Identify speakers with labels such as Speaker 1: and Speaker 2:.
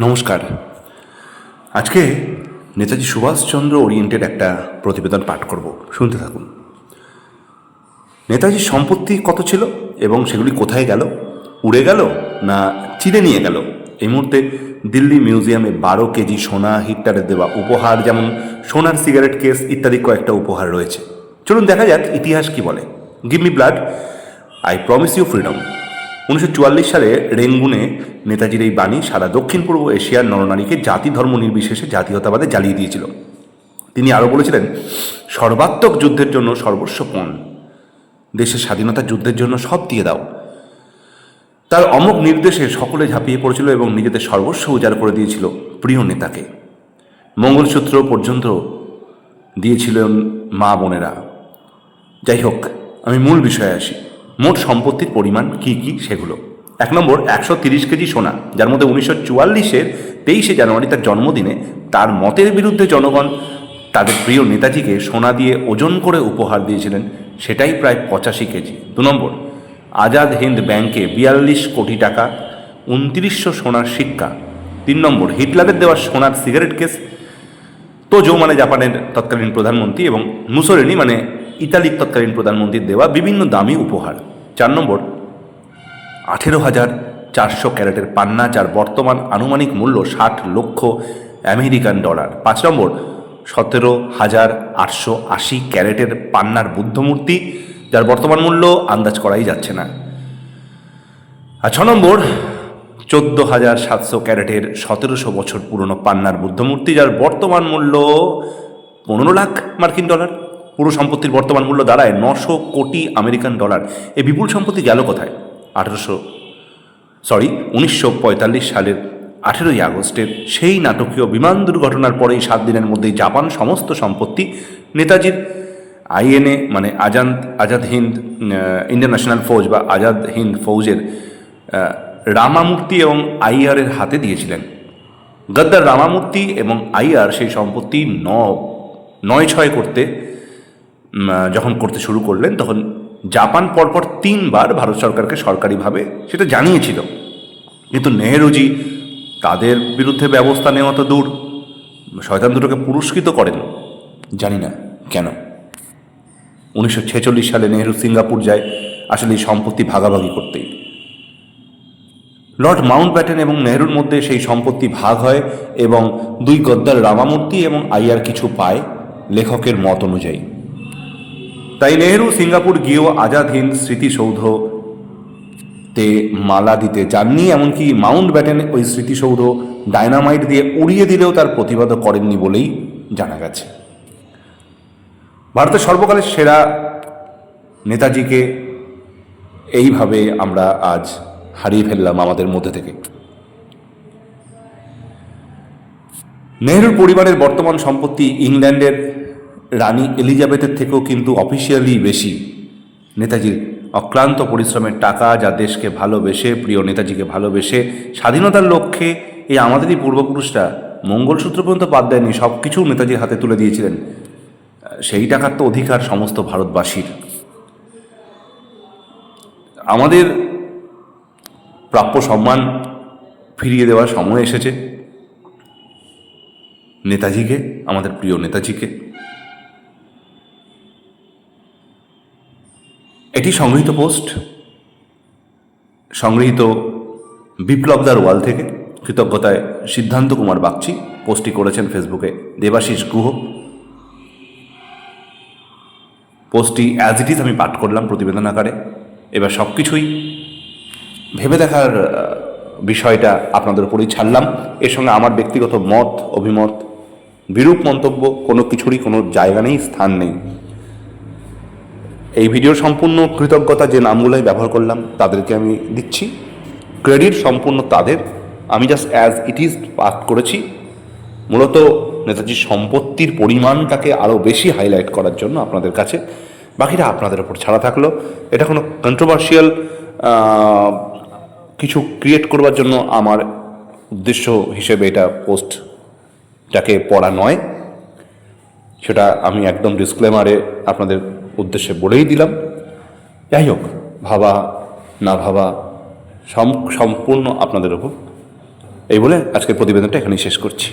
Speaker 1: নমস্কার। আজকে নেতাজি সুভাষচন্দ্র ওরিয়েন্টেড একটা প্রতিবেদন পাঠ করব। শুনতে থাকুন। নেতাজির সম্পত্তি কত ছিল এবং সেগুলি কোথায় গেল? উড়ে গেল না চিনে নিয়ে গেল? এই মুহূর্তে দিল্লি মিউজিয়ামে বারো কেজি সোনা, হিটলারের দেওয়া উপহার যেমন সোনার সিগারেট কেস ইত্যাদি কয়েকটা উপহার রয়েছে। চলুন দেখা যাক ইতিহাস কি বলে। Give me blood I promise you freedom উনিশশো চুয়াল্লিশ সালে রেঙ্গুনে নেতাজির এই বাণী সারা দক্ষিণ পূর্ব এশিয়ার নরনারীকে জাতি ধর্ম নির্বিশেষে জাতীয়তাবাদে জ্বালিয়ে দিয়েছিল। তিনি আরও বলেছিলেন, সর্বাত্মক যুদ্ধের জন্য সর্বস্ব পণ দেশের স্বাধীনতা যুদ্ধের জন্য সব দিয়ে দাও। তার অমোঘ নির্দেশে সকলে ঝাঁপিয়ে পড়েছিল এবং নিজেদের সর্বস্ব উজাড় করে দিয়েছিল প্রিয় নেতাকে। মঙ্গলসূত্র পর্যন্ত দিয়েছিলেন মা বোনেরা। যাই হোক, আমি মূল বিষয়ে আসি। মোট সম্পত্তির পরিমাণ কি কি সেগুলো? এক নম্বর, একশো তিরিশ কেজি সোনা, যার মধ্যে উনিশশো চুয়াল্লিশের তেইশে জানুয়ারি তার জন্মদিনে তার মতের বিরুদ্ধে জনগণ তাদের প্রিয় নেতাজিকে সোনা দিয়ে ওজন করে উপহার দিয়েছিলেন, সেটাই প্রায় পঁচাশি কেজি। দু নম্বর, আজাদ হিন্দ ব্যাংকে বিয়াল্লিশ কোটি টাকা, উনত্রিশশো সোনার শিক্ষা। তিন নম্বর, হিটলারের দেওয়া সোনার সিগারেট কেস, তোজো মানে জাপানের তৎকালীন প্রধানমন্ত্রী এবং মুসোলিনি মানে ইতালির তৎকালীন প্রধানমন্ত্রীর দেওয়া বিভিন্ন দামি উপহার। চার নম্বর, আঠেরো হাজার চারশো ক্যারেটের পান্না, যার বর্তমান আনুমানিক মূল্য ষাট লক্ষ আমেরিকান ডলার। পাঁচ নম্বর, সতেরো হাজার আটশো আশি ক্যারেটের পান্নার বুদ্ধমূর্তি, যার বর্তমান মূল্য আন্দাজ করাই যাচ্ছে না। আর ছ নম্বর, চোদ্দ হাজার সাতশো ক্যারেটের সতেরোশো বছর পুরনো পান্নার বুদ্ধমূর্তি, যার বর্তমান মূল্য পনেরো লাখ মার্কিন ডলার। পুরো সম্পত্তির বর্তমান মূল্য দাঁড়ায় নশো কোটি আমেরিকান ডলার। এই বিপুল সম্পত্তি গেল কোথায়? আঠেরোশো সরি উনিশশো পঁয়তাল্লিশ সালের আঠেরোই আগস্টের সেই নাটকীয় বিমান দুর্ঘটনার পরেই সাত দিনের মধ্যেই জাপান সমস্ত সম্পত্তি নেতাজির আইএনএ মানে আজাদ আজাদ হিন্দ ইন্ডিয়ান ন্যাশনাল ফৌজ বা আজাদ হিন্দ ফৌজের রামামূর্তি এবং আইয়ারের হাতে দিয়েছিলেন। গদ্দার রামামূর্তি এবং আইয়ার সেই সম্পত্তি ন, নয় ছয় করতে যখন করতে শুরু করলেন, তখন জাপান পরপর তিনবার ভারত সরকারকে সরকারিভাবে সেটা জানিয়েছিল। কিন্তু নেহেরুজি তাদের বিরুদ্ধে ব্যবস্থা নেওয়া তো দূর। শয়তান দুটোকে পুরস্কৃত করেন। জানি না কেন। উনিশশো ছেচল্লিশ সালে নেহেরু সিঙ্গাপুর যায়, আসলে এই সম্পত্তি ভাগাভাগি করতেই। লর্ড মাউন্ট ব্যাটেন এবং নেহরুর মধ্যে সেই সম্পত্তি ভাগ হয় এবং দুই গদ্দার রামামূর্তি এবং আইয়ার কিছু পায় লেখকের মত অনুযায়ী। তাই নেহরু সিঙ্গাপুর গিয়েও আজাদ হিন্দ স্মৃতিসৌধতে মালা দিতে যাননি, এমনকি মাউন্ট ব্যাটেন ওই স্মৃতিসৌধ ডায়নামাইট দিয়ে উড়িয়ে দিলেও তার প্রতিবাদও করেননি বলেই জানা গেছে। ভারতের সর্বকালের সেরা নেতাজিকে এইভাবে আমরা আজ হারিয়ে ফেললাম আমাদের মধ্যে থেকে। নেহরুর পরিবারের বর্তমান সম্পত্তি ইংল্যান্ডের রানী এলিজাবেথের থেকেও কিন্তু অফিসিয়ালি বেশি। নেতাজির অক্লান্ত পরিশ্রমের টাকা যা দেশকে ভালোবেসে, প্রিয় নেতাজিকে ভালোবেসে, স্বাধীনতার লক্ষ্যে এই আমাদেরই পূর্বপুরুষরা মঙ্গলসূত্র পর্যন্ত বাদ দেয়নি সব কিছু নেতাজির হাতে তুলে দিয়েছিলেন। সেই টাকার তো অধিকার সমস্ত ভারতবাসীর। আমাদের প্রাপ্য সম্মান ফিরিয়ে দেওয়ার সময় এসেছে। নেতাজিকে, আমাদের প্রিয় নেতাজিকে। এটি সংগৃহীত পোস্ট, সংগৃহীত বিপ্লব বিপ্লবদার ওয়াল থেকে কৃতজ্ঞতায় সিদ্ধান্ত কুমার বাগচি পোস্টটি করেছেন ফেসবুকে দেবাশিস গুহ। পোস্টটি অ্যাজ ইট ইজ আমি পাঠ করলাম প্রতিবেদন আকারে। এবার সব কিছুই ভেবে দেখার বিষয়টা আপনাদের উপরেই ছাড়লাম। এর সঙ্গে আমার ব্যক্তিগত মত, অভিমত, বিরূপ মন্তব্য কোনো কিছুরই কোনো জায়গা নেই, স্থান নেই। এই ভিডিওর সম্পূর্ণ কৃতজ্ঞতা যে নামগুলোই ব্যবহার করলাম, তাদেরকে আমি দিচ্ছি। ক্রেডিট সম্পূর্ণ তাদের। আমি জাস্ট অ্যাজ ইট ইজ পাঠ করেছি। মূলত নেতাজির সম্পত্তির পরিমাণটাকে আরও বেশি হাইলাইট করার জন্য আপনাদের কাছে। বাকিটা আপনাদের ওপর ছাড়া থাকল। এটা কোনো কন্ট্রোভার্সিয়াল কিছু ক্রিয়েট করবার জন্য আমার উদ্দেশ্য হিসেবে এটা পোস্টটাকে পড়া নয়। সেটা আমি একদম ডিসক্লেমারে আপনাদের উদ্দেশ্যে বলেই দিলাম। যাই হোক ভাবা, না ভাবা, সম, সম্পূর্ণ আপনাদের উপর। এই বলে আজকের প্রতিবেদনটা এখানেই শেষ করছি।